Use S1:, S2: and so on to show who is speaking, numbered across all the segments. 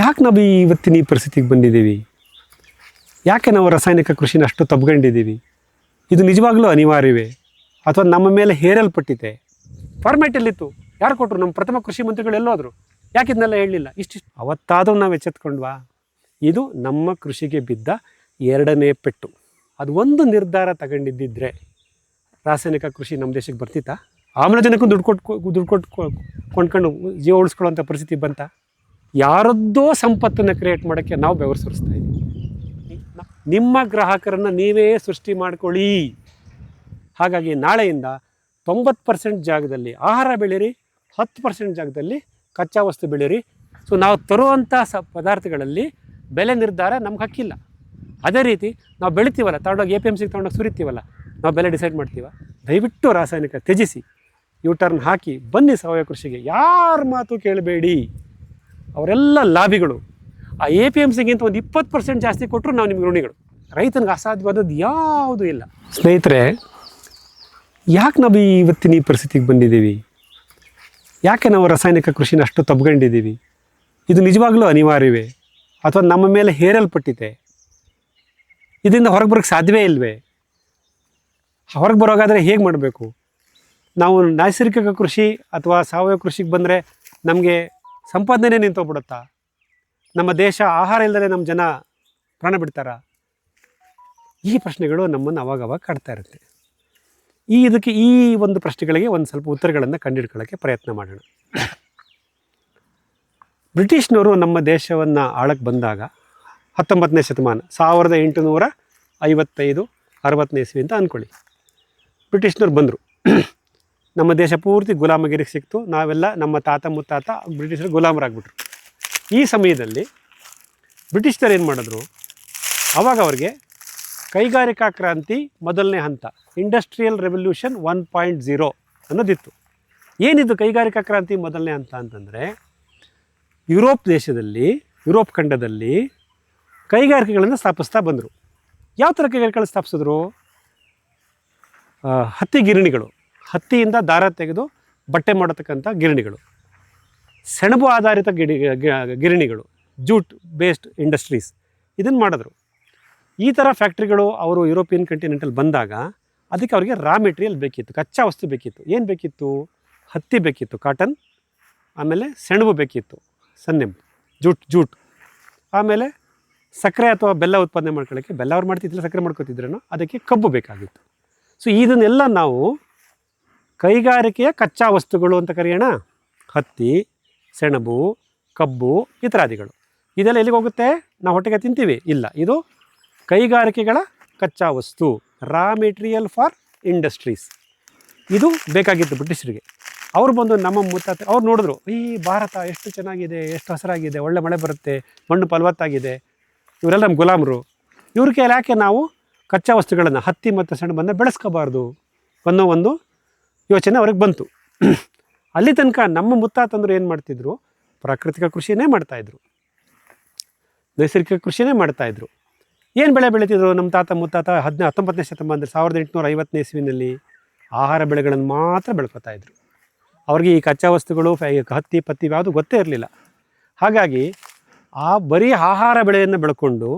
S1: ಯಾಕೆ ನಾವು ಇವತ್ತಿನ ಈ ಪರಿಸ್ಥಿತಿಗೆ ಬಂದಿದ್ದೀವಿ? ಯಾಕೆ ನಾವು ರಾಸಾಯನಿಕ ಕೃಷಿನ ಅಷ್ಟು ಇದು ನಿಜವಾಗ್ಲೂ ಅನಿವಾರ್ಯವೇ? ಅಥವಾ ನಮ್ಮ ಮೇಲೆ ಹೇರಲ್ಪಟ್ಟಿದೆ? ಫಾರ್ಮ್ಯಾಟ್ ಎಲ್ಲಿತ್ತು? ಯಾರು ಕೊಟ್ಟರು ನಮ್ಮ ಪ್ರಥಮ ಕೃಷಿ ಮಂತ್ರಿಗಳು ಎಲ್ಲೋದ್ರು? ಯಾಕೆ ಇದನ್ನೆಲ್ಲ ಹೇಳಲಿಲ್ಲ? ಇಷ್ಟಿಷ್ಟು. ಅವತ್ತಾದರೂ ನಾವು ಎಚ್ಚೆತ್ಕೊಂಡ್ವಾ? ಇದು ನಮ್ಮ ಕೃಷಿಗೆ ಬಿದ್ದ ಎರಡನೇ ಪೆಟ್ಟು. ಅದು ಒಂದು ನಿರ್ಧಾರ ತಗೊಂಡಿದ್ದಿದ್ರೆ ರಾಸಾಯನಿಕ ಕೃಷಿ ನಮ್ಮ ದೇಶಕ್ಕೆ ಬರ್ತಿತ್ತಾ? ಆಮ್ಲಜನಕ ದುಡ್ಡು ಕೊಟ್ಟು ದುಡ್ಡು ಕೊಟ್ಟು ಕೊಂಡ್ಕೊಂಡು ಜೀವ ಉಳಿಸ್ಕೊಳ್ಳೋಂಥ ಪರಿಸ್ಥಿತಿ ಬಂತ? ಯಾರದ್ದೋ ಸಂಪತ್ತನ್ನು ಕ್ರಿಯೇಟ್ ಮಾಡೋಕ್ಕೆ ನಾವು ಬೆವರು ಸುರಿಸ್ತಾ ಇದ್ದೀವಿ. ನಿಮ್ಮ ಗ್ರಾಹಕರನ್ನು ನೀವೇ ಸೃಷ್ಟಿ ಮಾಡ್ಕೊಳ್ಳಿ. ಹಾಗಾಗಿ ನಾಳೆಯಿಂದ ತೊಂಬತ್ತು ಪರ್ಸೆಂಟ್ ಜಾಗದಲ್ಲಿ ಆಹಾರ ಬೆಳೀರಿ ಹತ್ತು ಪರ್ಸೆಂಟ್ ಜಾಗದಲ್ಲಿ ಕಚ್ಚಾ ವಸ್ತು ಬೆಳೀರಿ ಸೊ ನಾವು ತರುವಂಥ ಸ ಪದಾರ್ಥಗಳಲ್ಲಿ ಬೆಲೆ ನಿರ್ಧಾರ ನಮ್ಗೆ ಹಕ್ಕಿಲ್ಲ. ಅದೇ ರೀತಿ ನಾವು ಬೆಳಿತೀವಲ್ಲ, ತಗೊಂಡೋಗಿ ಎ ಪಿ ಎಂ ಸಿಗೆ ತೊಗೊಂಡೋಗಿ ಸುರಿತೀವಲ್ಲ, ನಾವು ಬೆಲೆ ಡಿಸೈಡ್ ಮಾಡ್ತೀವ. ದಯವಿಟ್ಟು ರಾಸಾಯನಿಕ ತ್ಯಜಿಸಿ ಯು ಟರ್ನ್ ಹಾಕಿ, ಬನ್ನಿ ಸಾವಯವ ಕೃಷಿಗೆ, ಯಾರ ಮಾತು ಕೇಳಬೇಡಿ. ಅವರೆಲ್ಲ ಲಾಭಿಗಳು ಆ ಎ ಪಿ ಎಂ ಸಿಗಿಂತ ಒಂದು ಇಪ್ಪತ್ತು ಪರ್ಸೆಂಟ್ ಜಾಸ್ತಿ ಕೊಟ್ಟರು ನಾವು ನಿಮ್ಗೆ ಋಣಿಗಳು. ರೈತನಿಗೆ ಅಸಾಧ್ಯವಾದದ್ದು ಯಾವುದೂ ಇಲ್ಲ. ಸ್ನೇಹಿತರೆ, ಯಾಕೆ ನಾವು ಇವತ್ತಿನ ಈ ಪರಿಸ್ಥಿತಿಗೆ ಬಂದಿದ್ದೀವಿ? ಯಾಕೆ ನಾವು ರಾಸಾಯನಿಕ ಕೃಷಿನ ಅಷ್ಟು ತಬ್ಕೊಂಡಿದ್ದೀವಿ ಇದು ನಿಜವಾಗ್ಲೂ ಅನಿವಾರ್ಯವೇ? ಅಥವಾ ನಮ್ಮ ಮೇಲೆ ಹೇರಲ್ಪಟ್ಟಿದೆ? ಇದರಿಂದ ಹೊರಗೆ ಬರೋಕ್ಕೆ ಸಾಧ್ಯವೇ ಇಲ್ವೇ? ಹೊರಗೆ ಬರೋಗಾದರೆ ಹೇಗೆ ಮಾಡಬೇಕು? ನಾವು ನೈಸರ್ಗಿಕ ಕೃಷಿ ಅಥವಾ ಸಾವಯವ ಕೃಷಿಗೆ ಬಂದರೆ ನಮಗೆ ಸಂಪಾದನೆ ನಿಂತೋಗ್ಬಿಡುತ್ತಾ? ನಮ್ಮ ದೇಶ ಆಹಾರ ಇಲ್ಲದೆ ನಮ್ಮ ಜನ ಪ್ರಾಣ ಬಿಡ್ತಾರ? ಈ ಪ್ರಶ್ನೆಗಳು ನಮ್ಮನ್ನು ಅವಾಗವಾಗ ಕಾಡ್ತಾ ಇರುತ್ತೆ. ಈ ಇದಕ್ಕೆ ಈ ಒಂದು ಪ್ರಶ್ನೆಗಳಿಗೆ ಒಂದು ಸ್ವಲ್ಪ ಉತ್ತರಗಳನ್ನು ಕಂಡುಹಿಡ್ಕೊಳ್ಳೋಕ್ಕೆ ಪ್ರಯತ್ನ ಮಾಡೋಣ. ಬ್ರಿಟಿಷ್ನವರು ನಮ್ಮ ದೇಶವನ್ನು ಆಳಕ್ಕೆ ಬಂದಾಗ ಹತ್ತೊಂಬತ್ತನೇ ಶತಮಾನ, ಸಾವಿರದ ಎಂಟುನೂರ ಐವತ್ತೈದು, ಅರವತ್ತನೇ ಇಸ್ವಿ ಅಂತ ಅಂದ್ಕೊಳ್ಳಿ ಬ್ರಿಟಿಷ್ನವ್ರು ಬಂದರು. ನಮ್ಮ ದೇಶ ಪೂರ್ತಿ ಗುಲಾಮಗಿರಿಗೆ ಸಿಕ್ತು. ನಾವೆಲ್ಲ ನಮ್ಮ ತಾತ ಮುತ್ತಾತ ಬ್ರಿಟಿಷರು ಗುಲಾಮರಾಗ್ಬಿಟ್ರು. ಈ ಸಮಯದಲ್ಲಿ ಬ್ರಿಟಿಷರು ಏನು ಮಾಡಿದ್ರು? ಆವಾಗ ಅವ್ರಿಗೆ ಕೈಗಾರಿಕಾ ಕ್ರಾಂತಿ ಮೊದಲನೇ ಹಂತ industrial revolution one point zero ಅನ್ನೋದಿತ್ತು. ಏನಿದು ಕೈಗಾರಿಕಾ ಕ್ರಾಂತಿ ಮೊದಲನೇ ಹಂತ ಅಂತಂದರೆ, ಯುರೋಪ್ ದೇಶದಲ್ಲಿ, ಯುರೋಪ್ ಖಂಡದಲ್ಲಿ ಕೈಗಾರಿಕೆಗಳನ್ನು ಸ್ಥಾಪಿಸ್ತಾ ಬಂದರು. ಯಾವ ಥರ ಕೈಗಾರಿಕೆಗಳನ್ನು ಸ್ಥಾಪಿಸಿದ್ರು? ಹತ್ತಿ ಗಿರಣಿಗಳು. ಹತ್ತಿಯಿಂದ ದಾರ ತೆಗೆದು ಬಟ್ಟೆ ಮಾಡತಕ್ಕಂಥ ಗಿರಣಿಗಳು. ಸೆಣಬು ಆಧಾರಿತ ಗಿಡಿ ಗಿರಣಿಗಳು, ಜೂಟ್ ಬೇಸ್ಡ್ ಇಂಡಸ್ಟ್ರೀಸ್ ಇದನ್ನು ಮಾಡಿದ್ರು. ಈ ಥರ ಫ್ಯಾಕ್ಟ್ರಿಗಳು ಅವರು ಯುರೋಪಿಯನ್ ಕಂಟಿನೆಂಟಲ್ಲಿ ಬಂದಾಗ ಅದಕ್ಕೆ ಅವರಿಗೆ ರಾ ಮೆಟೀರಿಯಲ್ ಬೇಕಿತ್ತು, ಕಚ್ಚಾ ವಸ್ತು ಬೇಕಿತ್ತು. ಏನು ಬೇಕಿತ್ತು? ಹತ್ತಿ ಬೇಕಿತ್ತು ಕಾಟನ್ ಆಮೇಲೆ ಸೆಣಬು ಬೇಕಿತ್ತು, ಸನ್ನೆಮ್, ಜೂಟ್ ಜೂಟ್. ಆಮೇಲೆ ಸಕ್ಕರೆ ಅಥವಾ ಬೆಲ್ಲ ಉತ್ಪಾದನೆ ಮಾಡ್ಕೊಳ್ಳೋಕ್ಕೆ, ಬೆಲ್ಲ ಅವ್ರು ಮಾಡ್ತಿದ್ದಿಲ್ಲ, ಸಕ್ಕರೆ ಮಾಡ್ಕೊತಿದ್ರೇನೋ, ಅದಕ್ಕೆ ಕಬ್ಬು ಬೇಕಾಗಿತ್ತು. ಸೊ ಇದನ್ನೆಲ್ಲ ನಾವು ಕೈಗಾರಿಕೆಯ ಕಚ್ಚಾ ವಸ್ತುಗಳು ಅಂತ ಕರೆಯೋಣ. ಹತ್ತಿ, ಸೆಣಬು, ಕಬ್ಬು, ಇತ್ಯಾದಿಗಳು. ಇದೆಲ್ಲ ಎಲ್ಲಿಗೆ ಹೋಗುತ್ತೆ? ನಾವು ಹೊಟ್ಟೆಗೆ ತಿಂತೀವಿ. ಇಲ್ಲ, ಇದು ಕೈಗಾರಿಕೆಗಳ ಕಚ್ಚಾ ವಸ್ತು. ರಾ ಮೆಟೀರಿಯಲ್ ಫಾರ್ ಇಂಡಸ್ಟ್ರೀಸ್ ಇದು ಬೇಕಾಗಿತ್ತು ಬ್ರಿಟಿಷರಿಗೆ. ಅವ್ರು ಬಂದು ನಮ್ಮ ಮುತ್ತಾತ, ಅವ್ರು ನೋಡಿದ್ರು, ಈ ಭಾರತ ಎಷ್ಟು ಚೆನ್ನಾಗಿದೆ, ಎಷ್ಟು ಹಸರಾಗಿದೆ, ಒಳ್ಳೆ ಮಳೆ ಬರುತ್ತೆ, ಮಣ್ಣು ಫಲವತ್ತಾಗಿದೆ. ಇವರೆಲ್ಲ ನಮ್ಮ ಗುಲಾಮರು. ಇವ್ರ ಕೈಯಲ್ಲಿ ಯಾಕೆ ನಾವು ಕಚ್ಚಾ ವಸ್ತುಗಳನ್ನು, ಹತ್ತಿ ಮತ್ತು ಸೆಣಬನ್ನು ಬೆಳೆಸ್ಕೋಬಾರ್ದು? ಅನ್ನೋ ಒಂದು ಯೋಚನೆ ಅವ್ರಿಗೆ ಬಂತು. ಅಲ್ಲಿ ತನಕ ನಮ್ಮ ಮುತ್ತಾತಂದ್ರು ಏನು ಮಾಡ್ತಿದ್ರು? ಪ್ರಾಕೃತಿಕ ಕೃಷಿಯೇ ಮಾಡ್ತಾಯಿದ್ರು ನೈಸರ್ಗಿಕ ಕೃಷಿಯೇ ಮಾಡ್ತಾಯಿದ್ರು ಏನು ಬೆಳೆ ಬೆಳೀತಿದ್ರು ನಮ್ಮ ತಾತ ಮುತ್ತಾತ ಹದಿನ ಹತ್ತೊಂಬತ್ತನೇ ಶತಮಾನದಲ್ಲಿ ಸಾವಿರದ ಎಂಟುನೂರ ಐವತ್ತನೇ ಇಸ್ವಿನಲ್ಲಿ ಆಹಾರ ಬೆಳೆಗಳನ್ನು ಮಾತ್ರ ಬೆಳ್ಕೊತಾ ಇದ್ರು. ಅವ್ರಿಗೆ ಈ ಕಚ್ಚಾ ವಸ್ತುಗಳು ಹತ್ತಿ, ಪತ್ತಿ ಯಾವುದು ಗೊತ್ತೇ ಇರಲಿಲ್ಲ. ಹಾಗಾಗಿ ಆ ಬರೀ ಆಹಾರ ಬೆಳೆಯನ್ನು ಬೆಳ್ಕೊಂಡು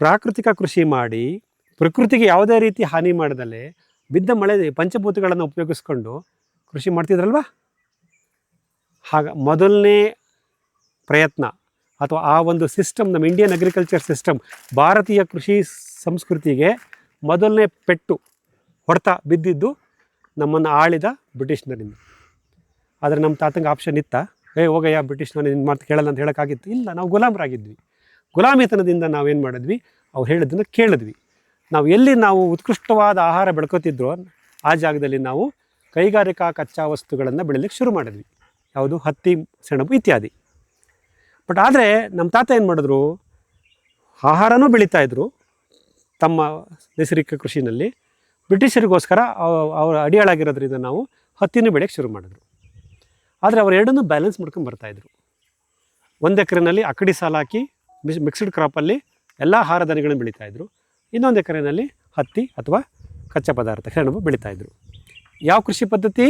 S1: ಪ್ರಾಕೃತಿಕ ಕೃಷಿ ಮಾಡಿ ಪ್ರಕೃತಿಗೆ ಯಾವುದೇ ರೀತಿ ಹಾನಿ ಮಾಡದಲ್ಲೇ ಬಿದ್ದ ಮಳೆ ಪಂಚಭೂತಗಳನ್ನು ಉಪಯೋಗಿಸ್ಕೊಂಡು ಕೃಷಿ ಮಾಡ್ತಿದ್ರಲ್ವಾ? ಹಾಗ, ಮೊದಲನೇ ಪ್ರಯತ್ನ ಅಥವಾ ಆ ಒಂದು ಸಿಸ್ಟಮ್, ನಮ್ಮ ಇಂಡಿಯನ್ ಅಗ್ರಿಕಲ್ಚರ್ ಸಿಸ್ಟಮ್, ಭಾರತೀಯ ಕೃಷಿ ಸಂಸ್ಕೃತಿಗೆ ಮೊದಲನೇ ಪೆಟ್ಟು ಹೊಡೆತ ಬಿದ್ದಿದ್ದು ನಮ್ಮನ್ನು ಆಳಿದ ಬ್ರಿಟಿಷ್ನರಿಂದ. ಆದರೆ ನಮ್ಮ ತಾತಂಗೆ ಆಪ್ಷನ್ ಇತ್ತ? ಏ, ಹೋಗಯ್ಯ ಬ್ರಿಟಿಷ್ನವ್ರು ನಿನ್ನ ಮಾತು ಕೇಳಲ್ಲ ಅಂತ ಹೇಳೋಕ್ಕಾಗಿತ್ತು. ಇಲ್ಲ, ನಾವು ಗುಲಾಮರಾಗಿದ್ವಿ. ಗುಲಾಮಿತನದಿಂದ ನಾವೇನು ಮಾಡಿದ್ವಿ? ಅವ್ರು ಹೇಳಿದ್ದನ್ನು ಕೇಳಿದ್ವಿ. ನಾವು ಎಲ್ಲಿ ನಾವು ಉತ್ಕೃಷ್ಟವಾದ ಆಹಾರ ಬೆಳ್ಕೊತಿದ್ರೋ ಆ ಜಾಗದಲ್ಲಿ ನಾವು ಕೈಗಾರಿಕಾ ಕಚ್ಚಾ ವಸ್ತುಗಳನ್ನು ಬೆಳೀಲಿಕ್ಕೆ ಶುರು ಮಾಡಿದ್ವಿ. ಯಾವುದು? ಹತ್ತಿ, ಸೆಣಬು ಇತ್ಯಾದಿ. ಬಟ್ ಆದರೆ ನಮ್ಮ ತಾತ ಏನು ಮಾಡಿದ್ರು? ಆಹಾರನೂ ಬೆಳೀತಾಯಿದ್ರು ತಮ್ಮ ನೈಸರ್ಗಿಕ ಕೃಷಿನಲ್ಲಿ ಬ್ರಿಟಿಷರಿಗೋಸ್ಕರ ಅವ- ಅವರ ಅಡಿಯಾಳಾಗಿರೋದ್ರಿಂದ ನಾವು ಹತ್ತಿನೂ ಬೆಳೆಯೋಕ್ಕೆ ಶುರು ಮಾಡಿದ್ರು. ಆದರೆ ಅವ್ರು ಎರಡನ್ನೂ ಬ್ಯಾಲೆನ್ಸ್ ಮಾಡ್ಕೊಂಡು ಬರ್ತಾಯಿದ್ರು ಒಂದು ಎಕರೆನಲ್ಲಿ ಅಕಡಿ ಸಾಲ ಹಾಕಿ ಮಿಕ್ಸ್ಡ್ ಕ್ರಾಪಲ್ಲಿ ಎಲ್ಲ ಆಹಾರ ಧಾನ್ಯಗಳನ್ನು ಬೆಳೀತಾಯಿದ್ರು ಇನ್ನೊಂದು ಎಕರೆನಲ್ಲಿ ಹತ್ತಿ ಅಥವಾ ಕಚ್ಚಾ ಪದಾರ್ಥ ಸೆಣಬು ಬೆಳೀತಾಯಿದ್ರು ಯಾವ ಕೃಷಿ ಪದ್ಧತಿ?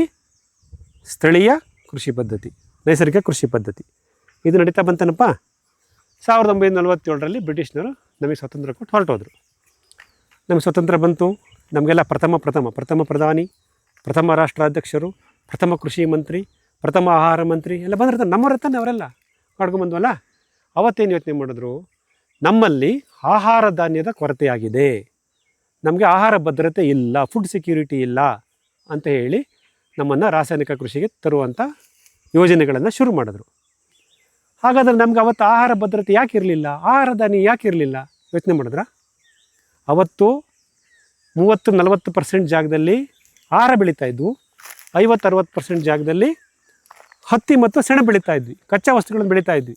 S1: ಸ್ಥಳೀಯ ಕೃಷಿ ಪದ್ಧತಿ, ನೈಸರ್ಗಿಕ ಕೃಷಿ ಪದ್ಧತಿ. ಇದು ನಡೀತಾ ಬಂತನಪ್ಪ? ಸಾವಿರದ ಒಂಬೈನೂರ ನಲವತ್ತೇಳರಲ್ಲಿ ಬ್ರಿಟಿಷ್ನರು ನಮಗೆ ಸ್ವಾತಂತ್ರ್ಯ ಕೊಟ್ಟು ಹೊರಟೋದ್ರು. ನಮಗೆ ಸ್ವಾತಂತ್ರ್ಯ ಬಂತು. ನಮಗೆಲ್ಲ ಪ್ರಥಮ ಪ್ರಥಮ ಪ್ರಥಮ ಪ್ರಧಾನಿ, ಪ್ರಥಮ ರಾಷ್ಟ್ರಾಧ್ಯಕ್ಷರು, ಪ್ರಥಮ ಕೃಷಿ ಮಂತ್ರಿ, ಪ್ರಥಮ ಆಹಾರ ಮಂತ್ರಿ ಎಲ್ಲ ಬಂದಿರ್ತಾರೆ. ನಮ್ಮವ್ರ ತಾನೆ ಅವರೆಲ್ಲ ಮಾಡ್ಕೊಂಬಂದ್ವಲ್ಲ ಅವತ್ತೇನು ಯೋಚನೆ ಮಾಡಿದ್ರು? ನಮ್ಮಲ್ಲಿ ಆಹಾರ ಧಾನ್ಯದ ಕೊರತೆಯಾಗಿದೆ. ನಮಗೆ ಆಹಾರ ಭದ್ರತೆ ಇಲ್ಲ ಫುಡ್ ಸೆಕ್ಯೂರಿಟಿ ಇಲ್ಲ ಅಂತ ಹೇಳಿ ನಮ್ಮನ್ನು ರಾಸಾಯನಿಕ ಕೃಷಿಗೆ ತರುವಂಥ ಯೋಜನೆಗಳನ್ನು ಶುರು ಮಾಡಿದ್ರು. ಹಾಗಾದರೆ ನಮ್ಗೆ ಅವತ್ತು ಆಹಾರ ಭದ್ರತೆ ಯಾಕೆ ಇರಲಿಲ್ಲ? ಆಹಾರ ಧಾನ್ಯ ಯಾಕೆ ಇರಲಿಲ್ಲ? ಯೋಚನೆ ಮಾಡಿದ್ರ? ಅವತ್ತು ಮೂವತ್ತು, ನಲವತ್ತು ಪರ್ಸೆಂಟ್ ಜಾಗದಲ್ಲಿ ಆಹಾರ ಬೆಳೀತಾ ಇದ್ವು. ಐವತ್ತು, ಅರವತ್ತು ಪರ್ಸೆಂಟ್ ಜಾಗದಲ್ಲಿ ಹತ್ತಿ ಮತ್ತು ಸೆಣಬು ಬೆಳೀತಾ ಇದ್ವಿ. ಕಚ್ಚಾ ವಸ್ತುಗಳನ್ನು ಬೆಳೀತಾ ಇದ್ವಿ.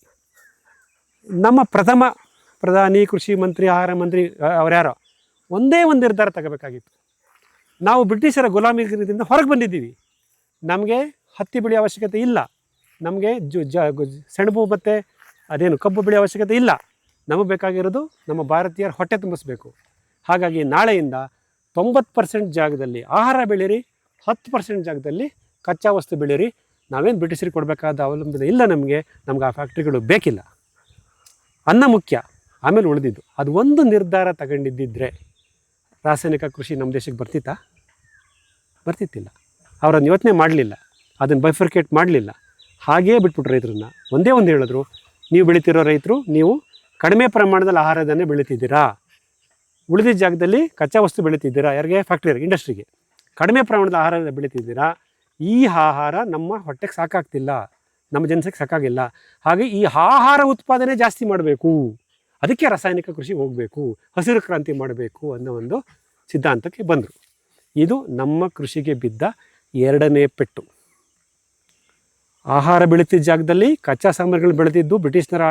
S1: ನಮ್ಮ ಪ್ರಥಮ ಪ್ರಧಾನಿ, ಕೃಷಿ ಮಂತ್ರಿ, ಆಹಾರ ಮಂತ್ರಿ ಅವ್ರ್ಯಾರೋ ಒಂದೇ ಒಂದು ನಿರ್ಧಾರ ತಗೋಬೇಕಾಗಿತ್ತು. ನಾವು ಬ್ರಿಟಿಷರ ಗುಲಾಮಿಗಿರಿದಿಂದ ಹೊರಗೆ ಬಂದಿದ್ದೀವಿ. ನಮಗೆ ಹತ್ತಿ ಬೆಳೆಯೋ ಅವಶ್ಯಕತೆ ಇಲ್ಲ. ನಮಗೆ ಜು, ಜ ಸೆಣಬು ಮತ್ತು ಅದೇನು ಕಬ್ಬು ಬೆಳೆಯೋ ಅವಶ್ಯಕತೆ ಇಲ್ಲ. ನಮಗೆ ಬೇಕಾಗಿರೋದು ನಮ್ಮ ಭಾರತೀಯರ ಹೊಟ್ಟೆ ತುಂಬಿಸ್ಬೇಕು. ಹಾಗಾಗಿ ನಾಳೆಯಿಂದ ತೊಂಬತ್ತು ಪರ್ಸೆಂಟ್ ಜಾಗದಲ್ಲಿ ಆಹಾರ ಬೆಳೀರಿ ಹತ್ತು ಪರ್ಸೆಂಟ್ ಜಾಗದಲ್ಲಿ ಕಚ್ಚಾ ವಸ್ತು ಬೆಳೀರಿ ನಾವೇನು ಬ್ರಿಟಿಷರಿಗೆ ಕೊಡಬೇಕಾದ ಅವಲಂಬನೆ ಇಲ್ಲ ನಮಗೆ, ನಮ್ಗೆ ಆ ಫ್ಯಾಕ್ಟ್ರಿಗಳು ಬೇಕಿಲ್ಲ. ಅನ್ನ ಮುಖ್ಯ. ಆಮೇಲೆ ಉಳಿದಿದ್ದು. ಅದು ಒಂದು ನಿರ್ಧಾರ ತಗೊಂಡಿದ್ದಿದ್ರೆ ರಾಸಾಯನಿಕ ಕೃಷಿ ನಮ್ಮ ದೇಶಕ್ಕೆ ಬರ್ತಿತ್ತಾ? ಬರ್ತಿತ್ತಿಲ್ಲ. ಅವರನ್ನು ಯೋಚನೆ ಮಾಡಲಿಲ್ಲ. ಅದನ್ನು ಬೈಫರ್ಕೇಟ್ ಮಾಡಲಿಲ್ಲ. ಹಾಗೇ ಬಿಟ್ಬಿಟ್ರು ರೈತರನ್ನ. ಒಂದೇ ಒಂದು ಹೇಳಿದ್ರು, ನೀವು ಬೆಳೀತಿರೋ ರೈತರು, ನೀವು ಕಡಿಮೆ ಪ್ರಮಾಣದಲ್ಲಿ ಆಹಾರದನ್ನೇ ಬೆಳೀತಿದ್ದೀರಾ. ಉಳಿದ ಜಾಗದಲ್ಲಿ ಕಚ್ಚಾ ವಸ್ತು ಬೆಳೀತಿದ್ದೀರಾ. ಯಾರಿಗೆ? ಫ್ಯಾಕ್ಟ್ರಿಗೆ ಇಂಡಸ್ಟ್ರಿಗೆ ಕಡಿಮೆ ಪ್ರಮಾಣದ ಆಹಾರ ಬೆಳೀತಿದ್ದೀರಾ. ಈ ಆಹಾರ ನಮ್ಮ ಹೊಟ್ಟೆಗೆ ಸಾಕಾಗ್ತಿಲ್ಲ. ನಮ್ಮ ಜನಸಕ್ಕೆ ಸಾಕಾಗಿಲ್ಲ. ಹಾಗೆ ಈ ಆಹಾರ ಉತ್ಪಾದನೆ ಜಾಸ್ತಿ ಮಾಡಬೇಕು. ಅದಕ್ಕೆ ರಾಸಾಯನಿಕ ಕೃಷಿ ಹೋಗಬೇಕು, ಹಸಿರು ಕ್ರಾಂತಿ ಮಾಡಬೇಕು ಅನ್ನೋ ಒಂದು ಸಿದ್ಧಾಂತಕ್ಕೆ ಬಂದರು. ಇದು ನಮ್ಮ ಕೃಷಿಗೆ ಬಿದ್ದ ಎರಡನೇ ಪೆಟ್ಟು. ಆಹಾರ ಬೆಳೀತಿದ್ದ ಜಾಗದಲ್ಲಿ ಕಚ್ಚಾ ಸಾಮಗ್ರಿಗಳು ಬೆಳೆದಿದ್ದು ಬ್ರಿಟಿಷ್ನರ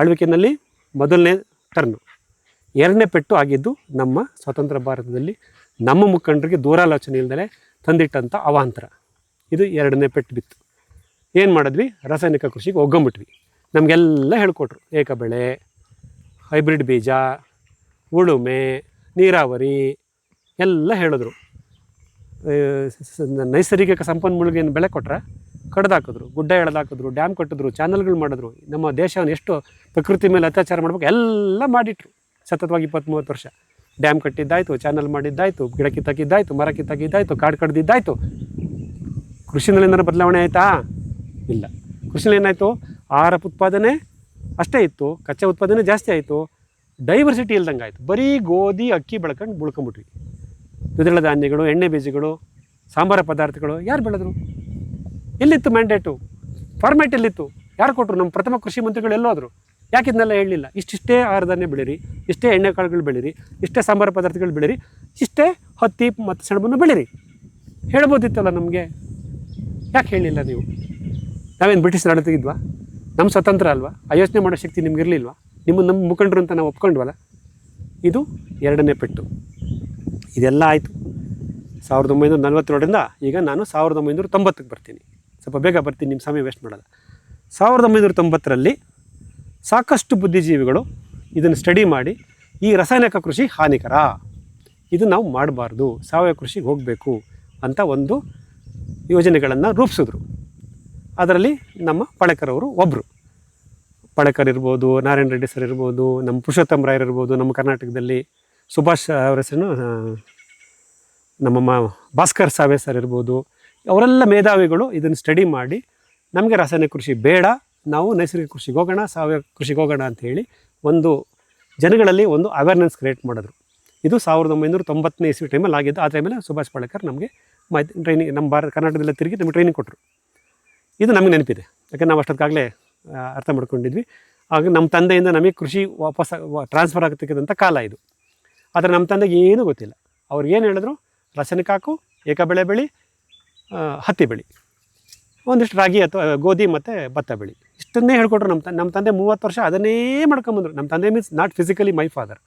S1: ಆಳ್ವಿಕೆಯಲ್ಲಿ ಮೊದಲನೇ ಟರ್ನು ಎರಡನೇ ಪೆಟ್ಟು ಆಗಿದ್ದು ನಮ್ಮ ಸ್ವತಂತ್ರ ಭಾರತದಲ್ಲಿ ನಮ್ಮ ಮುಖಂಡರಿಗೆ ದೂರಾಲೋಚನೆ ಇಲ್ಲದೆ ತಂದಿಟ್ಟಂಥ ಅವಾಂತರ. ಇದು ಎರಡನೇ ಪೆಟ್ಟು ಬಿತ್ತು. ಏನು ಮಾಡಿದ್ವಿ? ರಾಸಾಯನಿಕ ಕೃಷಿಗೆ ಒಗ್ಗಂಬಿಟ್ವಿ ನಮಗೆಲ್ಲ ಹೇಳ್ಕೊಟ್ರು. ಏಕಬೆಳೆ, ಹೈಬ್ರಿಡ್ ಬೀಜ, ಉಳುಮೆ, ನೀರಾವರಿ ಎಲ್ಲ ಹೇಳಿದ್ರು. ನೈಸರ್ಗಿಕ ಸಂಪನ್ಮೂಲಗೇನು ಕೊಟ್ಟರೆ ಕೊಟ್ರೆ ಕಡ್ದಾಕಿದ್ರು, ಗುಡ್ಡ ಎಳೆದಾಕಿದ್ರು, ಡ್ಯಾಮ್ ಕಟ್ಟಿದ್ರು, ಚಾನಲ್ಗಳು ಮಾಡಿದ್ರು. ನಮ್ಮ ದೇಶವನ್ನು ಎಷ್ಟು ಪ್ರಕೃತಿ ಮೇಲೆ ಅತ್ಯಾಚಾರ ಮಾಡ್ಬೇಕು ಎಲ್ಲ ಮಾಡಿಟ್ರು. ಸತತವಾಗಿ ಇಪ್ಪತ್ತ್ ಮೂವತ್ತು ವರ್ಷ. ಡ್ಯಾಮ್ ಕಟ್ಟಿದ್ದಾಯಿತು, ಚಾನಲ್ ಮಾಡಿದ್ದಾಯಿತು ಗಿಡ ಕಿತ್ತಾಕಿದ್ದಾಯಿತು ಮರ ಕಿತ್ತಾಕಿದ್ದಾಯಿತು ಕಾಡು ಕಡ್ದಿದ್ದಾಯಿತು. ಕೃಷಿನಲ್ಲಿ ಏನಾದ್ರು ಬದಲಾವಣೆ ಆಯಿತಾ? ಇಲ್ಲ. ಕೃಷಿನಲ್ಲಿ ಏನಾಯಿತು? ಆಹಾರ ಉತ್ಪಾದನೆ ಅಷ್ಟೇ ಇತ್ತು, ಕಚ್ಚಾ ಉತ್ಪಾದನೆ ಜಾಸ್ತಿ ಆಯಿತು ಡೈವರ್ಸಿಟಿ ಇಲ್ದಂಗೆ ಆಯಿತು. ಬರೀ ಗೋಧಿ, ಅಕ್ಕಿ ಬೆಳ್ಕೊಂಡು ಬುಳ್ಕೊಂಬಿಟ್ವಿ. ದ್ವಿದಳ ಧಾನ್ಯಗಳು, ಎಣ್ಣೆ ಬೀಜಗಳು, ಸಾಂಬಾರ ಪದಾರ್ಥಗಳು ಯಾರು ಬೆಳೆದ್ರು? ಎಲ್ಲಿತ್ತು ಮ್ಯಾಂಡೇಟು ಫಾರ್ಮೇಟ್ ಎಲ್ಲಿತ್ತು? ಯಾರು ಕೊಟ್ಟರು ನಮ್ಮ ಪ್ರಥಮ ಕೃಷಿ ಮಂತ್ರಿಗಳು ಎಲ್ಲೋದ್ರು ಯಾಕೆ ಇದನ್ನೆಲ್ಲ ಹೇಳಲಿಲ್ಲ? ಇಷ್ಟಿಷ್ಟೇ ಆಹಾರ ಧಾನ್ಯ ಬೆಳೀರಿ, ಇಷ್ಟೇ ಎಣ್ಣೆ ಕಾಳುಗಳು ಬೆಳೀರಿ, ಇಷ್ಟೇ ಸಾಂಬಾರ ಪದಾರ್ಥಗಳು ಬೆಳೀರಿ, ಇಷ್ಟೇ ಹತ್ತಿ ಮತ್ತು ಸೆಣಬನ್ನು ಬೆಳೀರಿ. ಹೇಳ್ಬೋದಿತ್ತಲ್ಲ ನಮಗೆ? ಯಾಕೆ ಹೇಳಿಲ್ಲ ನೀವು? ನಾವೇನು ಬ್ರಿಟಿಷ್ ಆಡಳಿತಗಿದ್ವಾ ನಮ್ಮ ಸ್ವತಂತ್ರ ಅಲ್ವಾ? ಆಯೋಚನೆ ಯೋಚನೆ ಮಾಡೋ ಶಕ್ತಿ ನಿಮ್ಗೆ ಇರಲಿಲ್ವಾ ನಿಮ್ಮ ನಮ್ಮ ಮುಖಂಡರು ಅಂತ ನಾವು ಒಪ್ಕೊಂಡ್ವಲ್ಲ? ಇದು ಎರಡನೇ ಪೆಟ್ಟು. ಇದೆಲ್ಲ ಆಯಿತು. ಸಾವಿರದ ಒಂಬೈನೂರ ನಲ್ವತ್ತೇಳರಿಂದ ಈಗ ನಾನು ಸಾವಿರದ ಒಂಬೈನೂರ ತೊಂಬತ್ತಕ್ಕೆ ಬರ್ತೀನಿ. ಸ್ವಲ್ಪ ಬೇಗ ಬರ್ತೀನಿ, ನಿಮ್ಮ ಸಮಯ ವೇಸ್ಟ್ ಮಾಡಲ್ಲ ಸಾವಿರದ ಒಂಬೈನೂರ ತೊಂಬತ್ತರಲ್ಲಿ ಸಾಕಷ್ಟು ಬುದ್ಧಿಜೀವಿಗಳು ಇದನ್ನು ಸ್ಟಡಿ ಮಾಡಿ, ಈ ರಾಸಾಯನಿಕ ಕೃಷಿ ಹಾನಿಕರ. ಇದು ನಾವು ಮಾಡಬಾರ್ದು. ಸಾವಯವ ಕೃಷಿಗೆ ಹೋಗಬೇಕು ಅಂತ ಒಂದು ಯೋಜನೆಗಳನ್ನು ರೂಪಿಸಿದ್ರು. ಅದರಲ್ಲಿ ನಮ್ಮ ಅವರು ಒಬ್ಬರು ಪಳಕರ್ ಇರ್ಬೋದು, ನಾರಾಯಣ ರೆಡ್ಡಿ ಸರ್ ಇರ್ಬೋದು, ನಮ್ಮ ಪುರುಷೋತ್ತಮ ರಾಯರ್ ಇರ್ಬೋದು, ನಮ್ಮ ಕರ್ನಾಟಕದಲ್ಲಿ ಸುಭಾಷ್ ಅವರ ಹೆಸರು ನಮ್ಮ ಮಾ, ಭಾಸ್ಕರ್ ಸಾವೆ ಸರ್ ಇರ್ಬೋದು. ಅವರೆಲ್ಲ ಮೇಧಾವಿಗಳು ಇದನ್ನು ಸ್ಟಡಿ ಮಾಡಿ, ನಮಗೆ ರಾಸಾಯನಿಕ ಕೃಷಿ ಬೇಡ, ನಾವು ನೈಸರ್ಗಿಕ ಕೃಷಿಗೆ ಹೋಗೋಣ, ಸಾವಯವ ಕೃಷಿಗೆ ಹೋಗೋಣ ಅಂತ ಹೇಳಿ ಒಂದು ಜನಗಳಲ್ಲಿ ಒಂದು ಅವೇರ್ನೆಸ್ ಕ್ರಿಯೇಟ್ ಮಾಡಿದ್ರು. ಇದು ಸಾವಿರದ ಒಂಬೈನೂರ ತೊಂಬತ್ತನೇ ಇಸ್ವಿ ಟೈಮಲ್ಲಿ ಆಗಿದ್ದು, ಆ ಟೈಮಲ್ಲಿ ಸುಭಾಷ್ ಪಾಳೇಕರ್ ನಮಗೆ ಮಾಹಿತಿ ಟ್ರೈನಿಂಗ್ ನಮ್ಮ ಭಾರತ, ಕರ್ನಾಟಕದಲ್ಲೇ ತಿರುಗಿ ನಮಗೆ ಟ್ರೈನಿಂಗ್ ಕೊಟ್ಟರು ಇದು ನಮಗೆ ನೆನಪಿದೆ. ಯಾಕಂದ್ರೆ ನಾವು ಅಷ್ಟೊತ್ತಾಗಲೇ ಅರ್ಥ ಮಾಡ್ಕೊಂಡಿದ್ವಿ. ಆಗ ನಮ್ಮ ತಂದೆಯಿಂದ ನಮಗೆ ಕೃಷಿ ವಾಪಸ್ ಟ್ರಾನ್ಸ್ಫರ್ ಆಗತಕ್ಕಂಥ ಕಾಲ ಇದು. ಆದರೆ ನಮ್ಮ ತಂದೆಗೆ ಏನೂ ಗೊತ್ತಿಲ್ಲ. ಅವ್ರು ಏನು ಹೇಳಿದ್ರು? ರಾಸಾಯನಿಕ ಹಾಕು ಏಕ ಬೆಳೆ ಬೆಳಿ ಹತ್ತಿ ಬೆಳಿ. ಒಂದಿಷ್ಟು ರಾಗಿ ಅಥವಾ ಗೋಧಿ ಮತ್ತು ಭತ್ತ ಬೆಳಿ. ಇಷ್ಟನ್ನೇ ಹೇಳ್ಕೊಟ್ರು ನಮ್ಮ ತ ನಮ್ಮ ತಂದೆ ಮೂವತ್ತು ವರ್ಷ ಅದನ್ನೇ ಮಾಡ್ಕೊಂಬಂದ್ರು ನಮ್ಮ ತಂದೆ means not physically my father